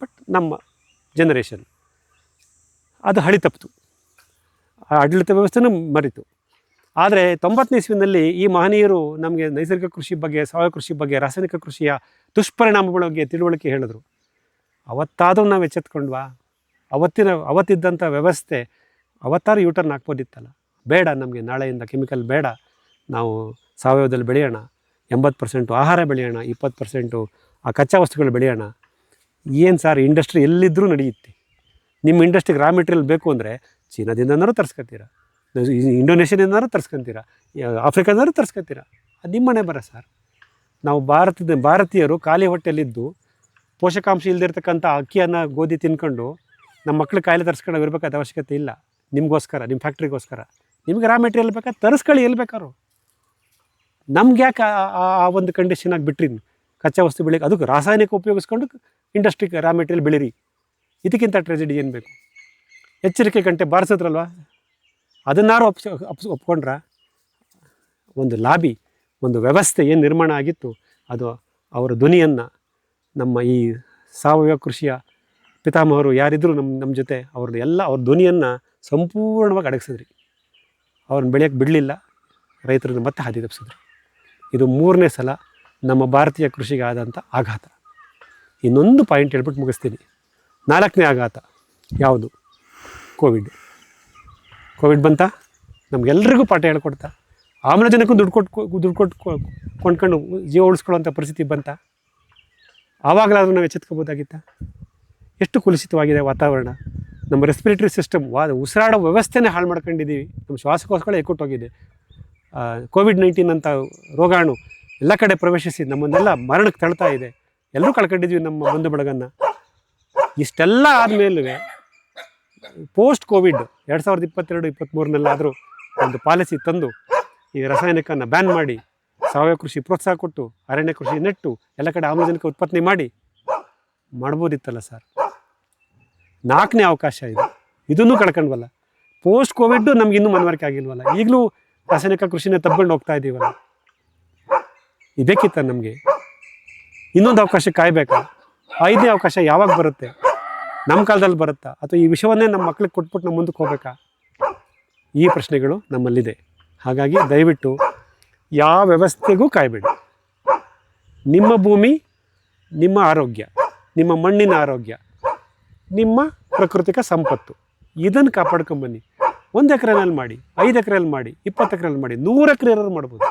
S1: but ನಮ್ಮ ಜನರೇಷನ್ ಅದು ಹಳಿ ತಪ್ಪಿತು. ಆಡಳಿತ ವ್ಯವಸ್ಥೆನೂ ಮರಿತು. ಆದರೆ ತೊಂಬತ್ತನೇ ಇಸ್ವಿನಲ್ಲಿ ಈ ಮಹನೀಯರು ನಮಗೆ ನೈಸರ್ಗಿಕ ಕೃಷಿ ಬಗ್ಗೆ, ಸಾವಯವ ಕೃಷಿ ಬಗ್ಗೆ, ರಾಸಾಯನಿಕ ಕೃಷಿಯ ದುಷ್ಪರಿಣಾಮಗಳ ಬಗ್ಗೆ ತಿಳುವಳಿಕೆ ಹೇಳಿದ್ರು. ಅವತ್ತಾದರೂ ನಾವು ಎಚ್ಚೆತ್ಕೊಂಡ್ವಾ? ಅವತ್ತಿನ ಅವತ್ತಿದ್ದಂಥ ವ್ಯವಸ್ಥೆ ಅವತ್ತಾರು ಯೂಟರ್ನ್ ಹಾಕ್ಬೋದಿತ್ತಲ್ಲ? ಬೇಡ ನಮಗೆ, ನಾಳೆಯಿಂದ ಕೆಮಿಕಲ್ ಬೇಡ. ನಾವು ಸಾವಯವದಲ್ಲಿ ಬೆಳೆಯೋಣ. ಎಂಬತ್ತು ಪರ್ಸೆಂಟು ಆಹಾರ ಬೆಳೆಯೋಣ, ಇಪ್ಪತ್ತು ಪರ್ಸೆಂಟು ಆ ಕಚ್ಚಾ ವಸ್ತುಗಳು ಬೆಳೆಯೋಣ. ಏನು ಸರ್ ಇಂಡಸ್ಟ್ರಿ ಎಲ್ಲಿದ್ದರೂ ನಡೆಯುತ್ತೆ. ನಿಮ್ಮ ಇಂಡಸ್ಟ್ರಿಗೆ ರಾ ಮೆಟೀರಿಯಲ್ ಬೇಕು ಅಂದರೆ ಚೀನಾದಿಂದನೂ ತರಿಸ್ಕೊತೀರ ಇಂಡೋನೇಷ್ಯಾದಿಂದನಾರು ತರ್ಸ್ಕೊಂತೀರ? ಆಫ್ರಿಕಾದಿಂದಾರು ತರಿಸ್ಕೊತೀರ? ಅದು ನಿಮ್ಮನೆ ಬರ ಸರ್. ನಾವು ಭಾರತದ ಭಾರತೀಯರು ಖಾಲಿ ಹೊಟ್ಟೆಯಲ್ಲಿದ್ದು ಪೋಷಕಾಂಶ ಇಲ್ಲದಿರ್ತಕ್ಕಂಥ ಅಕ್ಕಿಯನ್ನು ಗೋಧಿ ತಿನ್ಕೊಂಡು ನಮ್ಮ ಮಕ್ಳು ಕಾಯಿಲೆ ತರಿಸ್ಕೊಂಡು ಇರಬೇಕಾದ ಅವಶ್ಯಕತೆ ಇಲ್ಲ. ನಿಮಗೋಸ್ಕರ ನಿಮ್ಮ ಫ್ಯಾಕ್ಟ್ರಿಗೋಸ್ಕರ. ನಿಮ್ಗೆ ರಾ ಮೆಟೀರಿಯಲ್ ಬೇಕಾ ತರಿಸ್ಕೊಳ್ಳಿ ಎಲ್ಲಿ ಬೇಕಾದ್ರು ನಮ್ಗೆ ಯಾಕೆ ಆ- ಒಂದು ಕಂಡೀಷನ್ ಆಗಿ ಬಿಟ್ರಿ ಕಚ್ಚಾ ವಸ್ತು ಬೆಳೆಗೆ, ಅದಕ್ಕೆ ರಾಸಾಯನಿಕ ಉಪಯೋಗಿಸ್ಕೊಂಡು ಇಂಡಸ್ಟ್ರಿಗೆ ರಾ ಮೆಟೀರಿಯಲ್ ಬೆಳೀರಿ. ಇದಕ್ಕಿಂತ ಟ್ರೆಜಿಡಿ ಏನು ಬೇಕು? ಎಚ್ಚರಿಕೆ ಗಂಟೆ ಬಾರಿಸಿದ್ರಲ್ವ? ಅದನ್ನಾರು ಒಪ್ಸ, ಒಪ್ಸ್, ಒಪ್ಕೊಂಡ್ರ ಒಂದು ಲಾಬಿ, ಒಂದು ವ್ಯವಸ್ಥೆ ಏನು ನಿರ್ಮಾಣ ಆಗಿತ್ತು, ಅದು ಅವರ ಧ್ವನಿಯನ್ನು ನಮ್ಮ ಈ ಸಾವಯವ ಕೃಷಿಯ ಪಿತಾಮಹರು ಯಾರಿದ್ರು ನಮ್ಮ ನಮ್ಮ ಜೊತೆ ಅವ್ರದ್ದು ಎಲ್ಲ ಅವ್ರ ಧ್ವನಿಯನ್ನು ಸಂಪೂರ್ಣವಾಗಿ ಅಡಗಿಸಿದ್ರಿ. ಅವ್ರನ್ನ ಬೆಳೆಯೋಕ್ಕೆ ಬಿಡಲಿಲ್ಲ, ರೈತರನ್ನು ಮತ್ತೆ ಹಾದಿ ತಪ್ಪಿಸಿದ್ರು ಇದು ಮೂರನೇ ಸಲ ನಮ್ಮ ಭಾರತೀಯ ಕೃಷಿಗೆ ಆದಂಥ ಆಘಾತ. ಇನ್ನೊಂದು ಪಾಯಿಂಟ್ ಹೇಳ್ಬಿಟ್ಟು ಮುಗಿಸ್ತೀನಿ. ನಾಲ್ಕನೇ ಆಘಾತ ಯಾವುದು? ಕೋವಿಡ್. ಕೋವಿಡ್ ಬಂತ? ನಮಗೆಲ್ರಿಗೂ ಪಾಠ ಹೇಳ್ಕೊಡ್ತಾ. ಆಮ್ಲಜನಕ್ಕೂ ದುಡ್ಡು ಕೊಟ್ಟು ದುಡ್ಡು ಕೊಟ್ಟು ಕೊಂಡ್ಕೊಂಡು ಜೀವ ಉಳಿಸ್ಕೊಳ್ಳೋಂಥ ಪರಿಸ್ಥಿತಿ ಬಂತ? ಆವಾಗಲಾದರೂ ನಾವು ಎಚ್ಚೆತ್ಕೋಬೋದಾಗಿತ್ತ? ಎಷ್ಟು ಕುಲುಷಿತವಾಗಿದೆ ವಾತಾವರಣ. ನಮ್ಮ ರೆಸ್ಪಿರೇಟರಿ ಸಿಸ್ಟಮ್ ವಾ ಉಸಿರಾಡೋ ವ್ಯವಸ್ಥೆನೇ ಹಾಳು ಮಾಡ್ಕೊಂಡಿದ್ದೀವಿ. ನಮ್ಮ ಶ್ವಾಸಕೋಶಗಳೇ ಎಕ್ಕೊಟ್ಟೋಗಿದೆ ಕೋವಿಡ್ ನೈನ್ಟೀನ್ ಅಂತ ರೋಗಾಣು ಎಲ್ಲ ಕಡೆ ಪ್ರವೇಶಿಸಿ ನಮ್ಮನ್ನೆಲ್ಲ ಮರಣಕ್ಕೆ ತಳ್ತಾ ಇದೆ. ಎಲ್ಲರೂ ಕಳ್ಕೊಂಡಿದ್ವಿ ನಮ್ಮ ಬಂಧು ಬಳಗನ್ನು. ಇಷ್ಟೆಲ್ಲ ಆದಮೇಲೂ ಪೋಸ್ಟ್ ಕೋವಿಡ್ ಎರಡು ಸಾವಿರದ ಇಪ್ಪತ್ತೆರಡು ಇಪ್ಪತ್ತ್ಮೂರನಲ್ಲಾದರೂ ಒಂದು ಪಾಲಿಸಿ ತಂದು ಈ ರಾಸಾಯನಿಕನ ಬ್ಯಾನ್ ಮಾಡಿ ಸಾವಯವ ಕೃಷಿ ಪ್ರೋತ್ಸಾಹ ಕೊಟ್ಟು, ಅರಣ್ಯ ಕೃಷಿ ನೆಟ್ಟು, ಎಲ್ಲ ಕಡೆ ಆಮ್ಲಜನಕ ಉತ್ಪತ್ತಿ ಮಾಡಿ ಮಾಡ್ಬೋದಿತ್ತಲ್ಲ ಸರ್? ನಾಲ್ಕನೇ ಅವಕಾಶ ಇದು. ಇದನ್ನೂ ಕಳ್ಕೊಂಡ್ವಲ್ಲ. ಪೋಸ್ಟ್ ಕೋವಿಡ್ ನಮ್ಗೆ ಇನ್ನೂ ಮನವರಿಕೆ ಆಗಿಲ್ವಲ್ಲ. ಈಗಲೂ ರಾಸಾಯನಿಕ ಕೃಷಿನೇ ತಬ್ಕೊಂಡು ಹೋಗ್ತಾ ಇದ್ದೀವಲ್ಲ ಇದಕ್ಕಿತ್ತ ನಮಗೆ. ಇನ್ನೊಂದು ಅವಕಾಶ ಕಾಯಬೇಕಾ? ಐದನೇ ಅವಕಾಶ ಯಾವಾಗ ಬರುತ್ತೆ? ನಮ್ಮ ಕಾಲದಲ್ಲಿ ಬರುತ್ತಾ? ಅಥವಾ ಈ ವಿಷಯವನ್ನೇ ನಮ್ಮ ಮಕ್ಳಿಗೆ ಕೊಟ್ಬಿಟ್ಟು ನಮ್ಮ ಮುಂದಕ್ಕೆ ಹೋಗ್ಬೇಕಾ? ಈ ಪ್ರಶ್ನೆಗಳು ನಮ್ಮಲ್ಲಿದೆ. ಹಾಗಾಗಿ ದಯವಿಟ್ಟು ಯಾವ ವ್ಯವಸ್ಥೆಗೂ ಕಾಯಬೇಡಿ. ನಿಮ್ಮ ಭೂಮಿ, ನಿಮ್ಮ ಆರೋಗ್ಯ, ನಿಮ್ಮ ಮಣ್ಣಿನ ಆರೋಗ್ಯ, ನಿಮ್ಮ ಪ್ರಕೃತಿಕ ಸಂಪತ್ತು, ಇದನ್ನು ಕಾಪಾಡ್ಕೊಂಬನ್ನಿ ಒಂದು ಎಕರೆನಲ್ಲಿ ಮಾಡಿ, ಐದು ಎಕರೆಯಲ್ಲಿ ಮಾಡಿ, ಇಪ್ಪತ್ತು ಎಕರೆಯಲ್ಲಿ ಮಾಡಿ, ನೂರು ಎಕರೆ ಮಾಡ್ಬೋದು.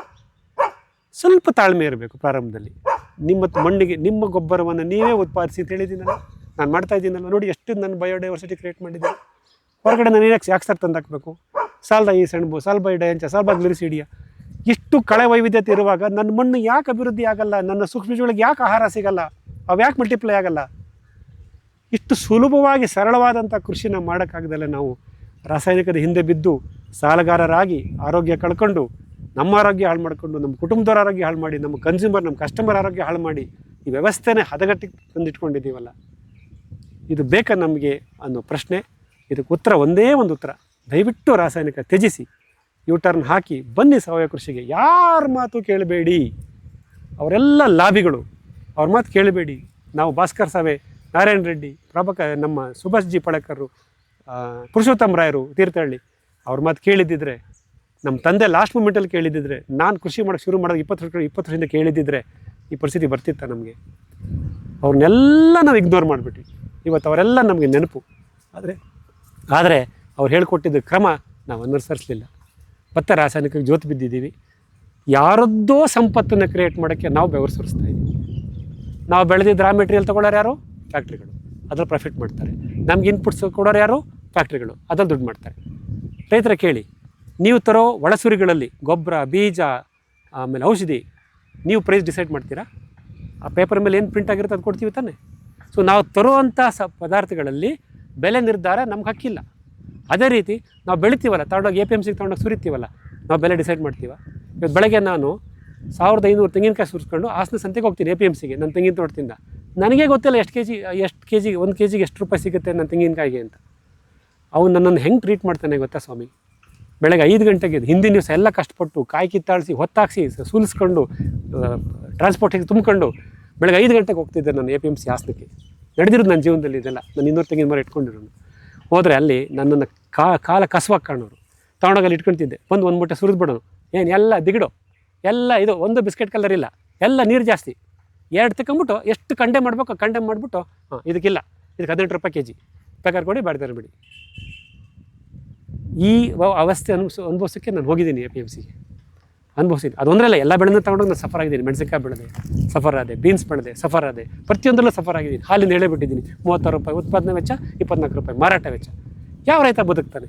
S1: ಸ್ವಲ್ಪ ತಾಳ್ಮೆ ಇರಬೇಕು ಪ್ರಾರಂಭದಲ್ಲಿ. ನಿಮ್ಮ ಮಣ್ಣಿಗೆ, ನಿಮ್ಮ ಗೊಬ್ಬರವನ್ನು ನೀವೇ ಉತ್ಪಾದಿಸಿ ಅಂತ ಹೇಳಿದ್ದೀನಲ್ಲ? ನಾನು ಮಾಡ್ತಾ ಇದ್ದೀನಲ್ಲ ನೋಡಿ ಎಷ್ಟು ನನ್ನ ಬಯೋಡೈವರ್ಸಿಟಿ ಕ್ರಿಯೇಟ್ ಮಾಡಿದ್ದೆ ಹೊರಗಡೆ ನಾನು ಏನಕ್ಕೆ ಯಾಕೆ ಸರ್ ತಂದು ಹಾಕಬೇಕು ಸಾಲದ ಈ ಸೆಣಬು ಸಾಲ್ಬ ಡಯಂಚ ಸಾಲ್ಬ ಗ್ಲಿರಿಸಿಡಿಯ ಇಷ್ಟು ಕಳೆ ವೈವಿಧ್ಯತೆ ಇರುವಾಗ ನನ್ನ ಮಣ್ಣು ಯಾಕೆ ಅಭಿವೃದ್ಧಿ ಆಗಲ್ಲ? ನನ್ನ ಸೂಕ್ಷ್ಮಜೀವಿಗಳಿಗೆ ಯಾಕೆ ಆಹಾರ ಸಿಗಲ್ಲ? ಅವು ಯಾಕೆ ಮಲ್ಟಿಪ್ಲೈ ಆಗಲ್ಲ? ಇಷ್ಟು ಸುಲಭವಾಗಿ ಸರಳವಾದಂಥ ಕೃಷಿನ ಮಾಡೋಕ್ಕಾಗದಲ್ಲ ನಾವು ರಾಸಾಯನಿಕದ ಹಿಂದೆ ಬಿದ್ದು ಸಾಲಗಾರರಾಗಿ ಆರೋಗ್ಯ ಕಳ್ಕೊಂಡು ನಮ್ಮ ಆರೋಗ್ಯ ಹಾಳು ಮಾಡಿಕೊಂಡು ನಮ್ಮ ಕುಟುಂಬದವ್ರ ಆರೋಗ್ಯ ಹಾಳು ಮಾಡಿ, ನಮ್ಮ ಕನ್ಸ್ಯೂಮರ್ ನಮ್ಮ ಕಸ್ಟಮರ್ ಆರೋಗ್ಯ ಹಾಳು ಮಾಡಿ ಈ ವ್ಯವಸ್ಥೆನೇ ಹದಗಟ್ಟಿಗೆ ತಂದಿಟ್ಕೊಂಡಿದ್ದೀವಲ್ಲ. ಇದು ಬೇಕಾ ನಮಗೆ ಅನ್ನೋ ಪ್ರಶ್ನೆ. ಇದಕ್ಕೆ ಉತ್ತರ ಒಂದೇ ಒಂದು ಉತ್ತರ. ದಯವಿಟ್ಟು ರಾಸಾಯನಿಕ ತ್ಯಜಿಸಿ ಯು ಟರ್ನ್ ಹಾಕಿ, ಬನ್ನಿ ಸಾವಯವ ಕೃಷಿಗೆ. ಯಾರ ಮಾತು ಕೇಳಬೇಡಿ. ಅವರೆಲ್ಲ ಲಾಭಿಗಳು ಅವ್ರ ಮಾತು ಕೇಳಬೇಡಿ. ನಾವು ಭಾಸ್ಕರ್ ಸಾವೆ, ನಾರಾಯಣ ರೆಡ್ಡಿ, ಪ್ರಭಾಕ, ನಮ್ಮ ಸುಭಾಷ್ ಜಿ ಪಳಕರು ಪುರುಷೋತ್ತಮ ರಾಯರು, ತೀರ್ಥಹಳ್ಳಿ, ಅವ್ರ ಮಾತು ಕೇಳಿದ್ದಿದ್ರೆ, ನಮ್ಮ ತಂದೆ ಲಾಸ್ಟ್ ಮೂಮೆಂಟಲ್ಲಿ ಕೇಳಿದ್ದಿದ್ರೆ, ನಾನು ಕೃಷಿ ಮಾಡೋಕ್ಕೆ ಶುರು ಮಾಡೋದು ಇಪ್ಪತ್ತು ವರ್ಷ, ಇಪ್ಪತ್ತು ವರ್ಷದಿಂದ ಕೇಳಿದ್ದಿದ್ರೆ, ಈ ಪರಿಸ್ಥಿತಿ ಬರ್ತಿತ್ತ ನಮಗೆ? ಅವ್ರನ್ನೆಲ್ಲ ನಾವು ಇಗ್ನೋರ್ ಮಾಡಿಬಿಟ್ವಿ. ಇವತ್ತು ಅವರೆಲ್ಲ ನಮಗೆ ನೆನಪು. ಆದರೆ ಆದರೆ ಅವ್ರು ಹೇಳಿಕೊಟ್ಟಿದ್ದ ಕ್ರಮ ನಾವು ಅನುಸರಿಸಲಿಲ್ಲ. ಮತ್ತೆ ರಾಸಾಯನಿಕ ಜೋತು ಬಿದ್ದಿದ್ದೀವಿ. ಯಾರದ್ದೋ ಸಂಪತ್ತನ್ನು ಕ್ರಿಯೇಟ್ ಮಾಡೋಕ್ಕೆ ನಾವು ಬೆವರು ಸುರಿಸ್ತಾ ಇದ್ದೀವಿ. ನಾವು ಬೆಳೆದಿದ್ದ ರಾ ಮೆಟೀರಿಯಲ್ ತೊಗೊಳ್ಳೋರು ಯಾರು? ಫ್ಯಾಕ್ಟ್ರಿಗಳು ಅದ್ರಲ್ಲಿ ಪ್ರಾಫಿಟ್ ಮಾಡ್ತಾರೆ. ನಮ್ಗೆ ಇನ್ಪುಟ್ಸ್ ಕೊಡೋರು ಯಾರು? ಫ್ಯಾಕ್ಟ್ರಿಗಳು ಅದ್ರಲ್ಲಿ ದುಡ್ಡು ಮಾಡ್ತಾರೆ. ರೈತರ ಕೇಳಿ, ನೀವು ತರೋ ಒಳಸುರಿಗಳಲ್ಲಿ ಗೊಬ್ಬರ, ಬೀಜ, ಆಮೇಲೆ ಔಷಧಿ, ನೀವು ಪ್ರೈಸ್ ಡಿಸೈಡ್ ಮಾಡ್ತೀರಾ? ಆ ಪೇಪರ್ ಮೇಲೆ ಏನು ಪ್ರಿಂಟ್ ಆಗಿರುತ್ತೆ ಅದು ಕೊಡ್ತೀವಿ ತಾನೆ? ಸೊ ನಾವು ತರುವಂಥ ಸ ಪದಾರ್ಥಗಳಲ್ಲಿ ಬೆಲೆ ನಿರ್ಧಾರ ನಮ್ಗೆ ಹಕ್ಕಿಲ್ಲ. ಅದೇ ರೀತಿ ನಾವು ಬೆಳಿತೀವಲ್ಲ, ತಗೊಂಡೋಗಿ ಎ ಪಿ ಎಂ ಸಿಗೆ ತಗೊಂಡೋಗಿ ಸುರಿತೀವಲ್ಲ, ನಾವು ಬೆಲೆ ಡಿಸೈಡ್ ಮಾಡ್ತೀವ. ಇವತ್ತು ಬೆಳಗ್ಗೆ ನಾನು ಸಾವಿರದ ಐನೂರು ತೆಂಗಿನಕಾಯಿ ಸುರಿಸ್ಕೊಂಡು ಹಾಸನ ಸಂತೆಗೆ ಹೋಗ್ತೀನಿ ಎ ಪಿ ಎಂ ಸಿಗೆ ನನ್ನ ತೆಂಗಿನ ತೋಟದಿಂದ. ನನಗೆ ಗೊತ್ತಿಲ್ಲ ಎಷ್ಟು ಕೆ ಜಿ ಎಷ್ಟು ಕೆ ಜಿಗೆ ಒಂದು ಕೆ ಜಿಗೆ ಎಷ್ಟು ರೂಪಾಯಿ ಸಿಗುತ್ತೆ ನನ್ನ ತೆಂಗಿನಕಾಯಿಗೆ ಅಂತ. ಅವ್ನು ನನ್ನನ್ನು ಹೆಂಗೆ ಟ್ರೀಟ್ ಮಾಡ್ತಾನೆ ಗೊತ್ತಾ ಸ್ವಾಮಿ? ಬೆಳಗ್ಗೆ ಐದು ಗಂಟೆಗೆ ಹಿಂದಿನ ದಿವಸ ಎಲ್ಲ ಕಷ್ಟಪಟ್ಟು ಕಾಯಿ ಕಿತ್ತಾಳಿಸಿ, ಹೊತ್ತಾಕ್ಸಿ ಸುಲಿಸ್ಕೊಂಡು ಟ್ರಾನ್ಸ್ಪೋರ್ಟಿಗೆ ತುಂಬಿಕೊಂಡು ಬೆಳಗ್ಗೆ ಐದು ಗಂಟೆಗೆ ಹೋಗ್ತಿದ್ದೆ ನಾನು ಎ ಪಿ ಎಂ ಸಿ ಹಾಸನಕ್ಕೆ ನಡೆದಿರೋದು ನನ್ನ ಜೀವನದಲ್ಲಿ ಇದೆಲ್ಲ. ನಾನು ಇನ್ನೂರು ತೆಂಗಿನ ಮರ ಇಟ್ಕೊಂಡಿರೋನು ಹೋದರೆ ಅಲ್ಲಿ ನನ್ನನ್ನು ಕಾ, ಕಾಲ ಕಸವಾಗಿ ಕಾಣೋರು. ತಗೊಂಡೋಗಲ್ಲಿ ಇಟ್ಕೊಳ್ತಿದ್ದೆ ಬಂದು ಒಂದು ಮೂಟೆ ಸುರಿದು ಬಿಡೋನು ಏನು, ಎಲ್ಲ ದಿಗಿಡು. ಎಲ್ಲ ಇದು, ಒಂದು ಬಿಸ್ಕೆಟ್ ಕಲರ್ ಇಲ್ಲ. ಎಲ್ಲ ನೀರು ಜಾಸ್ತಿ. ಎರಡು ತಗೊಂಬಿಟ್ಟು ಎಷ್ಟು ಕಂಡೆ ಮಾಡಬೇಕು ಕಂಡೆ ಮಾಡಿಬಿಟ್ಟು, ಹಾಂ, ಇದಕ್ಕಿಲ್ಲ. ಇದಕ್ಕೆ ಹದಿನೆಂಟು ರೂಪಾಯಿ ಕೆ ಜಿ ಬೇಕಾದ್ರೆ ಕೊಡಿ ಬಾಡಿದಾರೆ ಬಿಡಿ ಈ ಅವಸ್ಥೆ ಅನುಭವಿಸ್, ಅನುಭವಿಸೋಕ್ಕೆ ನಾನು ಹೋಗಿದ್ದೀನಿ ಎ ಪಿ ಎಂ ಸಿಗೆ ಅನುಭವಿಸಿದ್ದೀನಿ ಅದೊಂದರಲ್ಲ ಎಲ್ಲ ಬೆಳೆನೂ ತಗೊಂಡೋಗಿ ನಾನು ಸಫರ್ ಆಗಿದ್ದೀನಿ. ಮೆಣಸಿನ್ಕಾಯಿ ಬೆಳೆದೆ, ಸಫರ್ ಆದೆ, ಬೀನ್ಸ್ ಬೆಳೆದೆ, ಸಫರ್ ಆದೆ. ಪ್ರತಿಯೊಂದರಲ್ಲೂ ಸಫರ್ ಆಗಿದ್ದೀನಿ. ಹಾಲಿನ ಹೇಳೇ ಬಿಟ್ಟಿದ್ದೀನಿ. ಮೂವತ್ತಾರು ರೂಪಾಯಿ ಉತ್ಪಾದನೆ ವೆಚ್ಚ, ಇಪ್ಪತ್ನಾಲ್ಕು ರೂಪಾಯಿ ಮಾರಾಟ ವೆಚ್ಚ. ಯಾವ ರೈತ ಬದುಕ್ತಾನೆ?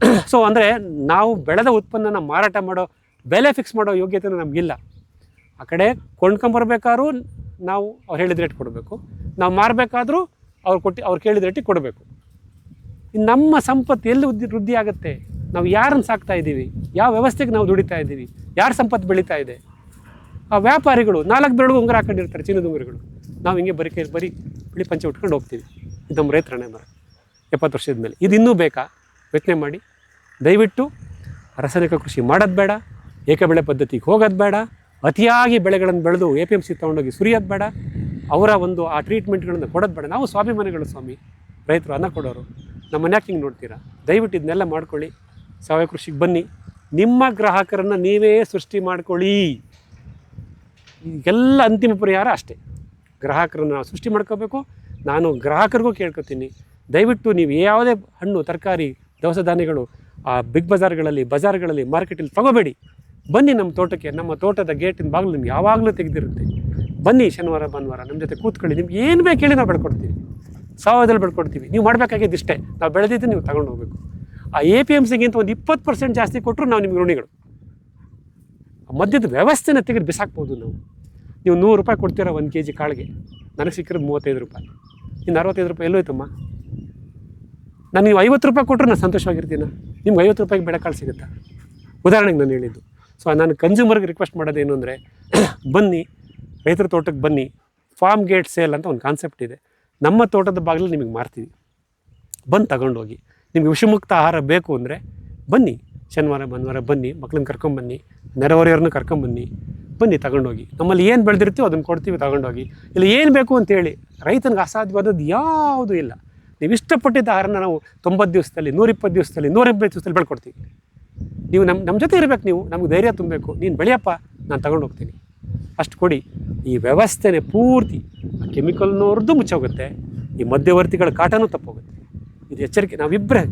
S1: ಸೊ ಅಂದರೆ ನಾವು ಬೆಳೆದ ಉತ್ಪನ್ನನ ಮಾರಾಟ ಮಾಡೋ, ಬೆಲೆ ಫಿಕ್ಸ್ ಮಾಡೋ ಯೋಗ್ಯತೆ ನಮಗಿಲ್ಲ. ಆ ಕಡೆ ಕೊಂಡ್ಕೊಂಬರ್ಬೇಕಾದ್ರೂ ನಾವು ಅವ್ರು ಹೇಳಿದ ರೇಟ್ ಕೊಡಬೇಕು. ನಾವು ಮಾರಬೇಕಾದ್ರೂ ಅವ್ರು ಕೊಟ್ಟು, ಅವ್ರು ಕೇಳಿದ ರೇಟಿಗೆ ಕೊಡಬೇಕು. ನಮ್ಮ ಸಂಪತ್ತು ಎಲ್ಲಿ ವೃದ್ಧಿ ಆಗುತ್ತೆ? ನಾವು ಯಾರನ್ನು ಸಾಕ್ತಾ ಇದ್ದೀವಿ? ಯಾವ ವ್ಯವಸ್ಥೆಗೆ ನಾವು ದುಡಿತಾ ಇದ್ದೀವಿ? ಯಾರ ಸಂಪತ್ತು ಬೆಳೀತಾ ಇದೆ? ಆ ವ್ಯಾಪಾರಿಗಳು, ನಾಲ್ಕು ಬೆರಳು ಉಂಗುರ ಹಾಕೊಂಡಿರ್ತಾರೆ ಚಿನ್ನದ ಉಂಗುರಗಳು. ನಾವು ಹಿಂಗೆ ಬರೀ ಕೈ ಬರೀ ಬಿಳಿ ಪಂಚೆ ಉಟ್ಕೊಂಡು ಹೋಗ್ತೀವಿ. ಇದು ನಮ್ಮ ರೈತರ ಮರ ಎಪ್ಪತ್ತು ವರ್ಷದ ಮೇಲೆ ಇದು ಇನ್ನೂ ಬೇಕಾ? ಯೋಚನೆ ಮಾಡಿ. ದಯವಿಟ್ಟು ರಾಸಾಯನಿಕ ಕೃಷಿ ಮಾಡೋದು ಬೇಡ. ಏಕಬೆಳೆ ಪದ್ಧತಿಗೆ ಹೋಗೋದು ಬೇಡ. ಅತಿಯಾಗಿ ಬೆಳೆಗಳನ್ನು ಬೆಳೆದು ಎ ಪಿ ಎಂ ಸಿ ತೊಗೊಂಡೋಗಿ ಸುರಿಯೋದು ಬೇಡ. ಅವರ ಒಂದು ಆ ಟ್ರೀಟ್ಮೆಂಟ್ಗಳನ್ನು ಕೊಡೋದು ಬೇಡ. ನಾವು ಸ್ವಾಭಿಮಾನಿಗಳು ಸ್ವಾಮಿ. ರೈತರು ಅನ್ನ ಕೊಡೋರು. ನಮ್ಮ ಮನ್ಯಾಕೆ ಹಿಂಗೆ ನೋಡ್ತೀರಾ? ದಯವಿಟ್ಟು ಇದನ್ನೆಲ್ಲ ಮಾಡ್ಕೊಳ್ಳಿ. ಸಾವಯವ ಕೃಷಿಗೆ ಬನ್ನಿ. ನಿಮ್ಮ ಗ್ರಾಹಕರನ್ನು ನೀವೇ ಸೃಷ್ಟಿ ಮಾಡ್ಕೊಳ್ಳಿ. ಎಲ್ಲ ಅಂತಿಮ ಪರಿಹಾರ ಅಷ್ಟೇ. ಗ್ರಾಹಕರನ್ನು ನಾವು ಸೃಷ್ಟಿ ಮಾಡ್ಕೋಬೇಕು. ನಾನು ಗ್ರಾಹಕರಿಗೂ ಕೇಳ್ಕೊತೀನಿ. ದಯವಿಟ್ಟು ನೀವು ಯಾವುದೇ ಹಣ್ಣು, ತರಕಾರಿ, ದವಸ ಧಾನ್ಯಗಳು ಆ ಬಿಗ್ ಬಜಾರ್ಗಳಲ್ಲಿ ಬಜಾರ್ಗಳಲ್ಲಿ, ಮಾರ್ಕೆಟಲ್ಲಿ ತಗೋಬೇಡಿ. ಬನ್ನಿ ನಮ್ಮ ತೋಟಕ್ಕೆ. ನಮ್ಮ ತೋಟದ ಗೇಟಿನ ಬಾಗಿಲು ನಿಮ್ಗೆ ಯಾವಾಗಲೂ ತೆಗೆದಿರುತ್ತೆ. ಬನ್ನಿ ಶನಿವಾರ, ಭಾನುವಾರ ನಮ್ಮ ಜೊತೆ ಕೂತ್ಕೊಳ್ಳಿ. ನಿಮ್ಗೆ ಏನು ಬೇಕು ಹೇಳಿ ನಾವು ಬೆಳ್ಕೊಡ್ತೀವಿ. ಸಾವಯದಲ್ಲಿ ಬೆಳ್ಕೊಡ್ತೀವಿ. ನೀವು ಮಾಡಬೇಕಾಗಿದ್ದು ಇಷ್ಟೇ. ನಾವು ಬೆಳೆದಿದ್ದು ನೀವು ತಗೊಂಡು ಹೋಗಬೇಕು. ಆ ಎ ಪಿ ಎಂ ಸಿಗಿಂತ ಒಂದು ಇಪ್ಪತ್ತು ಪರ್ಸೆಂಟ್ ಜಾಸ್ತಿ ಕೊಟ್ಟರು ನಾವು ನಿಮ್ಗೆ ಋಣಿಗಳು. ಆ ಮದ್ಯದ ವ್ಯವಸ್ಥೆನ ತೆಗೆದು ಬಿಸಾಕ್ಬೋದು ನಾವು. ನೀವು ನೂರು ರೂಪಾಯಿ ಕೊಡ್ತೀರ ಒಂದು ಕೆ ಜಿ ಕಾಳಿಗೆ? ನನಗೆ ಸಿಕ್ಕಿರೋದು ಮೂವತ್ತೈದು ರೂಪಾಯಿ. ಇನ್ನು ಅರವತ್ತೈದು ರೂಪಾಯಿ ಎಲ್ಲೋಯ್ತಮ್ಮ ನಾನು ನೀವು ಐವತ್ತು ರೂಪಾಯಿ ಕೊಟ್ಟರು ನಾನು ಸಂತೋಷವಾಗಿರ್ತೀನ? ನಿಮ್ಗೆ ಐವತ್ತು ರೂಪಾಯಿಗೆ ಬೆಳೆಕಾಳು ಸಿಗುತ್ತಾ? ಉದಾಹರಣೆಗೆ ನಾನು ಹೇಳಿದ್ದು. ಸೊ ನಾನು ಕನ್ಸ್ಯೂಮರ್ಗೆ ರಿಕ್ವೆಸ್ಟ್ ಮಾಡೋದೇನು ಅಂದರೆ, ಬನ್ನಿ, ರೈತರ ತೋಟಕ್ಕೆ ಬನ್ನಿ ಫಾರ್ಮ್ ಗೇಟ್ ಸೇಲ್ ಅಂತ ಒಂದು ಕಾನ್ಸೆಪ್ಟ್ ಇದೆ. ನಮ್ಮ ತೋಟದ ಬಾಗಿಲು ನಿಮಗೆ ಮಾರ್ತೀವಿ. ಬಂದು ತಗೊಂಡೋಗಿ. ನಿಮಗೆ ವಿಷಮುಕ್ತ ಆಹಾರ ಬೇಕು ಅಂದರೆ ಬನ್ನಿ, ಶನಿವಾರ, ಭಾನುವಾರ ಬನ್ನಿ, ಮಕ್ಳನ್ನ ಕರ್ಕೊಂಬನ್ನಿ ನೆರೆಹೊರೆಯವ್ರನ್ನ ಕರ್ಕೊಂಬನ್ನಿ ಬನ್ನಿ ತಗೊಂಡೋಗಿ ನಮ್ಮಲ್ಲಿ ಏನು ಬೆಳೆದಿರ್ತೀವೋ ಅದನ್ನು ಕೊಡ್ತೀವಿ ತಗೊಂಡೋಗಿ ಇಲ್ಲಿ, ಏನು ಬೇಕು ಅಂತೇಳಿ ರೈತನಿಗೆ ಅಸಾಧ್ಯವಾದದ್ದು ಯಾವುದೂ ಇಲ್ಲ. ನೀವು ಇಷ್ಟಪಟ್ಟಿದ್ದ ಆಹಾರನ ನಾವು ತೊಂಬತ್ತು ದಿವಸದಲ್ಲಿ, ನೂರಿಪ್ಪತ್ತು ದಿವಸದಲ್ಲಿ ನೂರೆಂಬತ್ತು ದಿವಸದಲ್ಲಿ ಬೆಳ್ಕೊಡ್ತೀವಿ. ನೀವು ನಮ್ಮ ನಮ್ಮ ಜೊತೆ ಇರಬೇಕು ನೀವು, ನಮ್ಗೆ ಧೈರ್ಯ ತುಂಬಬೇಕು. ನೀನು ಬೆಳೆಯಪ್ಪ, ನಾನು ತಗೊಂಡು ಹೋಗ್ತೀನಿ. ಅಷ್ಟು ಕೊಡಿ. ಈ ವ್ಯವಸ್ಥೆನೇ ಪೂರ್ತಿ ಕೆಮಿಕಲ್ನವ್ರದ್ದು ಮುಚ್ಚೋಗುತ್ತೆ, ಈ ಮಧ್ಯವರ್ತಿಗಳ ಕಾಟನೂ ತಪ್ಪೋಗುತ್ತೆ. ಇದು ಎಚ್ಚರಿಕೆ. ನಾವಿಬ್ಬರೇ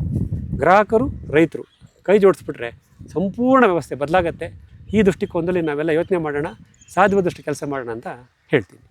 S1: ಗ್ರಾಹಕರು, ರೈತರು ಕೈ ಜೋಡಿಸ್ಬಿಟ್ರೆ ಸಂಪೂರ್ಣ ವ್ಯವಸ್ಥೆ ಬದಲಾಗತ್ತೆ. ಈ ದೃಷ್ಟಿಕೋನದಲ್ಲಿ ನಾವೆಲ್ಲ ಯೋಚನೆ ಮಾಡೋಣ, ಸಾಧ್ಯವಾದಷ್ಟು ಕೆಲಸ ಮಾಡೋಣ ಅಂತ ಹೇಳ್ತೀನಿ.